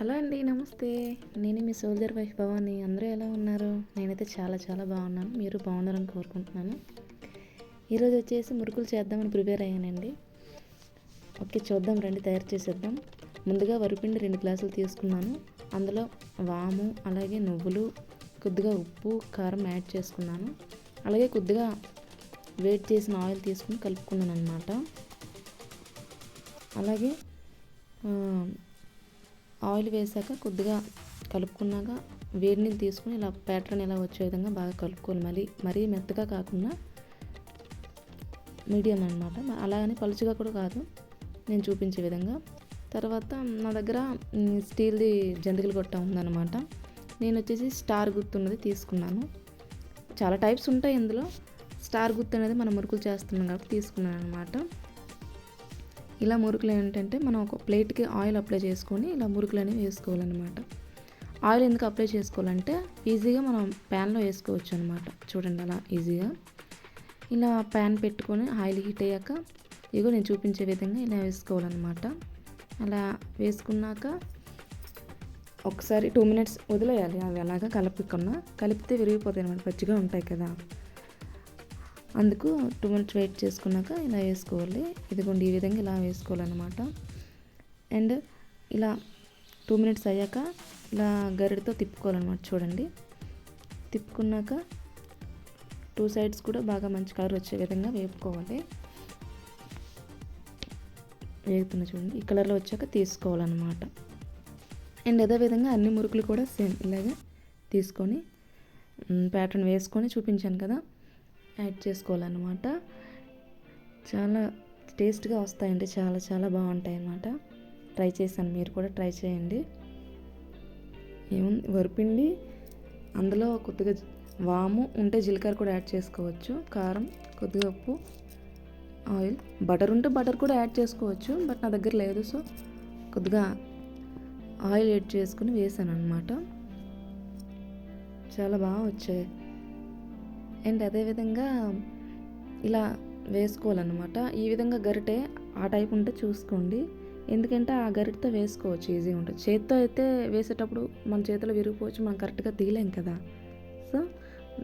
Hello అండి నమస్తే. నేను మీ సోల్జర్ వైఫ్ భవాని. అందరూ ఎలా ఉన్నారు? నేనైతే చాలా చాలా బాగున్నాను. మీరు బాగున్నారని కోరుకుంటున్నాను. ఈరోజు వచ్చేసి మురుకులు చేద్దామని ప్రిపేర్ అయ్యానండి. ఓకే చూద్దాం రండి తయారు చేసేద్దాం. ముందుగా వరిపిండి రెండు గ్లాసులు తీసుకున్నాను. అందులో వాము అలాగే నువ్వులు కొద్దిగా ఉప్పు కారం యాడ్ చేసుకున్నాను. అలాగే కొద్దిగా వేట్ చేసిన ఆయిల్ తీసుకుని కలుపుకున్నాను అనమాట అలాగే ఆయిల్ వేసాక కొద్దిగా కలుపుకున్నాక వేడిని తీసుకుని ఇలా ప్యాటర్న్ ఇలా వచ్చే విధంగా బాగా కలుపుకోవాలి. మరీ మరీ మెత్తగా కాకుండా మీడియం అనమాట అలాగని పలుచుగా కూడా కాదు. నేను చూపించే విధంగా. తర్వాత నా దగ్గర స్టీల్ది జంతికలు కొట్ట ఉందన్నమాట. నేను వచ్చేసి స్టార్ గుర్తున్నది తీసుకున్నాను. చాలా టైప్స్ ఉంటాయి ఇందులో. స్టార్ గుర్తు అనేది మనం మురుకులు చేస్తున్నాం కాబట్టి తీసుకున్నాను అనమాట ఇలా మురుకులు ఏంటంటే మనం ఒక ప్లేట్కి ఆయిల్ అప్లై చేసుకొని ఇలా మురుకులు అనేవి వేసుకోవాలన్నమాట. ఆయిల్ ఎందుకు అప్లై చేసుకోవాలంటే ఈజీగా మనం ప్యాన్లో వేసుకోవచ్చు అనమాట చూడండి అలా ఈజీగా. ఇలా ప్యాన్ పెట్టుకొని ఆయిల్ హీట్ అయ్యాక ఇగో నేను చూపించే విధంగా ఇలా వేసుకోవాలన్నమాట. అలా వేసుకున్నాక ఒకసారి టూ మినిట్స్ వదిలేయాలి. అవి అలాగా కలుపుకున్నా కలిపితే విరిగిపోతాయి అనమాట పచ్చిగా ఉంటాయి కదా. అందుకు టూ మినిట్స్ వెయిట్ చేసుకున్నాక ఇలా వేసుకోవాలి. ఇదిగోండి ఈ విధంగా ఇలా వేసుకోవాలన్నమాట. అండ్ ఇలా టూ మినిట్స్ అయ్యాక ఇలా గరిడితో తిప్పుకోవాలన్నమాట చూడండి. తిప్పుకున్నాక టూ సైడ్స్ కూడా బాగా మంచి కలర్ వచ్చే విధంగా వేపుకోవాలి. వేగుతున్న చూడండి ఈ కలర్లో వచ్చాక తీసుకోవాలన్నమాట. అండ్ అదే విధంగా అన్ని మురుకులు కూడా సేమ్ ఇలాగే తీసుకొని ప్యాటర్న్ వేసుకొని చూపించాను కదా. యాడ్ చేసుకోవాలన్నమాట. చాలా టేస్ట్గా వస్తాయండి. చాలా చాలా బాగుంటాయి అన్నమాట ట్రై చేశాను. మీరు కూడా ట్రై చేయండి. ఏముంది? వరిపిండి అందులో కొద్దిగా వాము ఉంటే జీలకర్ర కూడా యాడ్ చేసుకోవచ్చు. కారం కొద్దిగా ఉప్పు ఆయిల్. బటర్ ఉంటే బటర్ కూడా యాడ్ చేసుకోవచ్చు. బట్ నా దగ్గర లేదు. సో కొద్దిగా ఆయిల్ యాడ్ చేసుకుని వేసాను అనమాట చాలా బాగా వచ్చాయి. అండ్ అదేవిధంగా ఇలా వేసుకోవాలన్నమాట. ఈ విధంగా గరిటె ఆ టైప్ ఉంటే చూసుకోండి. ఎందుకంటే ఆ గరిటతో వేసుకోవచ్చు ఈజీగా ఉంటుంది. చేత్తో అయితే వేసేటప్పుడు మన చేతిలో విరిగిపోవచ్చు మనం కరెక్ట్గా తీయలేం కదా. సో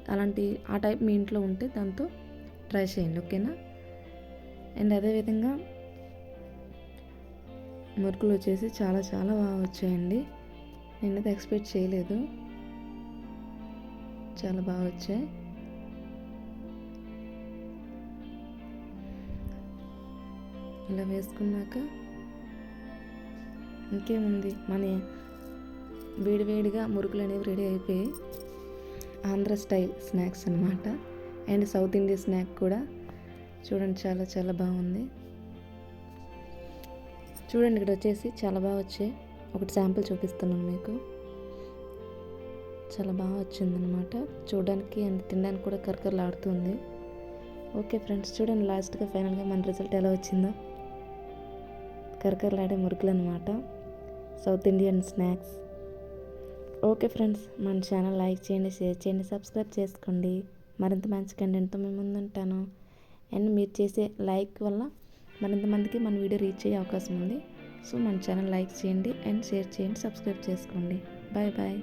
అలాంటి ఆ టైప్ మీ ఇంట్లో ఉంటే దాంతో ట్రై చేయండి ఓకేనా? అండ్ అదేవిధంగా మురుకులు వచ్చేసి చాలా చాలా బాగా వచ్చాయండి. నేనైతే ఎక్స్పెక్ట్ చేయలేదు. చాలా బాగా వచ్చాయి. ఇలా వేసుకున్నాక ఇంకేముంది? మన. వేడివేడిగా మురుకులు అనేవి రెడీ అయిపోయి ఆంధ్ర స్టైల్ స్నాక్స్ అనమాట అండ్ సౌత్ ఇండియా స్నాక్ కూడా చూడండి చాలా చాలా బాగుంది. చూడండి ఇక్కడ వచ్చేసి చాలా బాగా వచ్చాయి. ఒకటి శాంపుల్ చూపిస్తున్నాను మీకు. చాలా బాగా వచ్చిందనమాట చూడడానికి అండ్ తినడానికి కూడా కరకరలాడుతుంది. ఓకే ఫ్రెండ్స్ చూడండి లాస్ట్గా ఫైనల్గా మన రిజల్ట్ ఎలా వచ్చిందో. కరకరలాడే మురుకులు అనమాట south Indian snacks okay friends మన ఛానల్ లైక్ చేయండి షేర్ చేయండి సబ్స్క్రైబ్ చేసుకోండి. మరింత మంచి కంటెంట్తో మేము ముందుంటాను. అండ్ మీరు చేసే లైక్ వల్ల మరింత మందికి మన వీడియో రీచ్ అయ్యే అవకాశం ఉంది. సో మన ఛానల్ లైక్ చేయండి అండ్ షేర్ చేయండి సబ్స్క్రైబ్ చేసుకోండి. Bye bye